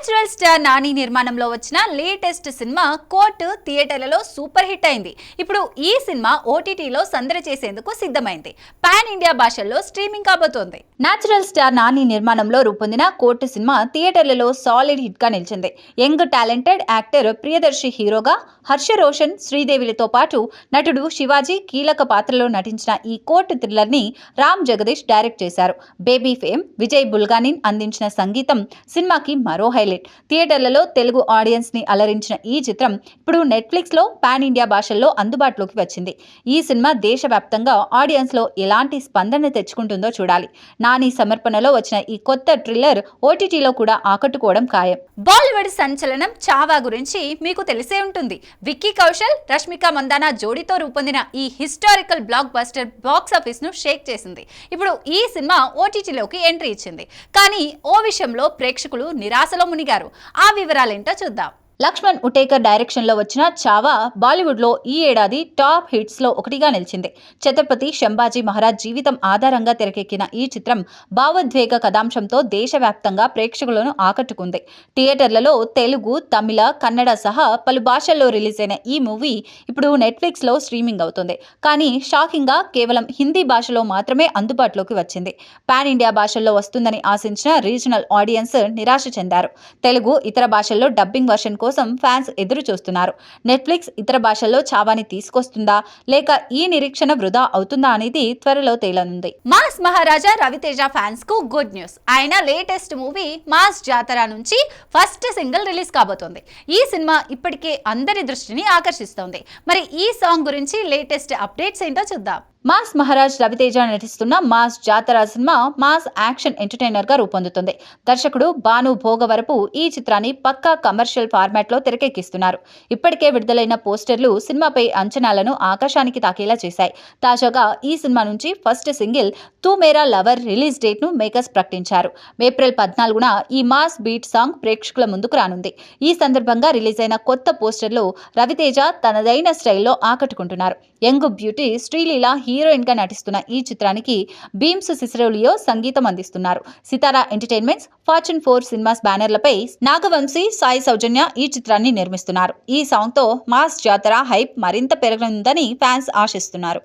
Natural star Nani నిర్మాణంలో వచ్చిన latest cinema court థియేటర్లలో సూపర్ హిట్ అయింది. ఇప్పుడు ఈ సినిమా ఓటీటీలో సందడి చేసేందుకు సిద్ధమైంది. పాన్ ఇండియా భాషల్లో స్ట్రీమింగ్ కాబోతోంది. న్యాచురల్ స్టార్ నాని నిర్మాణంలో రూపొందిన కోర్టు సినిమా థియేటర్లలో సాలిడ్ హిట్గా నిలిచింది. యంగ్ టాలెంటెడ్ యాక్టర్ ప్రియదర్శి హీరోగా హర్ష రోషన్ శ్రీదేవిలతో పాటు నటుడు శివాజీ కీలక పాత్రలో నటించిన ఈ కోర్టు థ్రిల్లర్ని రామ్ జగదీష్ డైరెక్ట్ చేశారు. బేబీ ఫేమ్ విజయ్ బుల్గానిన్ అందించిన సంగీతం సినిమాకి మరో హైలైట్. థియేటర్లలో తెలుగు ఆడియన్స్ని అలరించిన ఈ చిత్రం ఇప్పుడు నెట్ఫ్లిక్స్లో పాన్ ఇండియా భాషల్లో అందుబాటులోకి వచ్చింది. ఈ సినిమా దేశవ్యాప్తంగా ఆడియన్స్లో ఎలాంటి స్పందన తెచ్చుకుంటుందో చూడాలి. నాని సమర్పణలో వచ్చిన ఈ కొత్త థ్రిల్లర్ ఓటీటీలో కూడా ఆకట్టుకోవడం ఖాయం. బాలీవుడ్ సంచలనం చావా గురించి మీకు తెలిసే ఉంటుంది. విక్కీ కౌశల్ రష్మిక మందానా జోడీతో రూపొందిన ఈ హిస్టారికల్ బ్లాక్ బస్టర్ బాక్స్ ఆఫీస్ను షేక్ చేసింది. ఇప్పుడు ఈ సినిమా ఓటీటీలోకి ఎంట్రీ ఇచ్చింది. కానీ ఓ విషయంలో ప్రేక్షకులు నిరాశలో గారు. ఆ వివరాలేంటో చూద్దాం. లక్ష్మణ్ ఉటేకర్ డైరెక్షన్లో వచ్చిన చావా బాలీవుడ్లో ఈ ఏడాది టాప్ హిట్స్లో ఒకటిగా నిలిచింది. ఛత్రపతి శంభాజీ మహారాజ్ జీవితం ఆధారంగా తెరకెక్కిన ఈ చిత్రం భావోద్వేగ కథాంశంతో దేశవ్యాప్తంగా ప్రేక్షకులను ఆకట్టుకుంది. థియేటర్లలో తెలుగు తమిళ కన్నడ సహా పలు భాషల్లో రిలీజ్ అయిన ఈ మూవీ ఇప్పుడు నెట్ఫ్లిక్స్లో స్ట్రీమింగ్ అవుతుంది. కానీ షాకింగ్గా కేవలం హిందీ భాషలో మాత్రమే అందుబాటులోకి వచ్చింది. పాన్ ఇండియా భాషల్లో వస్తుందని ఆశించిన రీజనల్ ఆడియన్స్ నిరాశ చెందారు. తెలుగు ఇతర భాషల్లో డబ్బింగ్ వర్షన్ కోసం కోసం ఫ్యాన్స్ ఎదురు చూస్తున్నారు. నెట్ఫ్లిక్స్ ఇతర భాషల్లో చావాని తీసుకొస్తుందా? లేక ఈ నిరీక్షణ వృధా అవుతుందా అనేది త్వరలో తేలనుంది. మాస్ మహారాజా రవితేజ ఫ్యాన్స్కు గుడ్ న్యూస్. ఆయన లేటెస్ట్ మూవీ మాస్ జాతర నుంచి ఫస్ట్ సింగిల్ రిలీజ్ కాబోతోంది. ఈ సినిమా ఇప్పటికే అందరి దృష్టిని ఆకర్షిస్తోంది. మరి ఈ సాంగ్ గురించి లేటెస్ట్ అప్డేట్స్ ఏంటో చూద్దాం. మాస్ మహారాజ్ రవితేజ నటిస్తున్న mass Jatara cinema mass action ఎంటర్టైనర్గా రూపొందుతుంది. దర్శకుడు భాను భోగవరపు ఈ చిత్రాన్ని పక్కా కమర్షియల్ ఫార్మాట్లో తెరకెక్కిస్తున్నారు. ఇప్పటికే విడుదలైన పోస్టర్లు సినిమాపై అంచనాలను ఆకాశానికి తాకేలా చేశాయి. తాజాగా ఈ సినిమా నుంచి first single Tu Mera lover release డేట్ను makers ప్రకటించారు. ఏప్రిల్ పద్నాలుగున ఈ మాస్ బీట్ సాంగ్ ప్రేక్షకుల ముందుకు రానుంది. ఈ సందర్భంగా రిలీజ్ అయిన కొత్త పోస్టర్లో రవితేజ తనదైన స్టైల్లో ఆకట్టుకుంటున్నారు. యంగ్ బ్యూటీ శ్రీలీల హీరోయిన్గా నటిస్తున్న ఈ చిత్రానికి భీమ్స్ సిసిరోలియో సంగీతం అందిస్తున్నారు. Sithara entertainments fortune four cinemas బ్యానర్లపై Nagavamsi Sai Soujanya ఈ చిత్రాన్ని నిర్మిస్తున్నారు. ఈ సాంగ్తో మాస్ జాతర హైప్ మరింత పెరగనుందని ఫ్యాన్స్ ఆశిస్తున్నారు.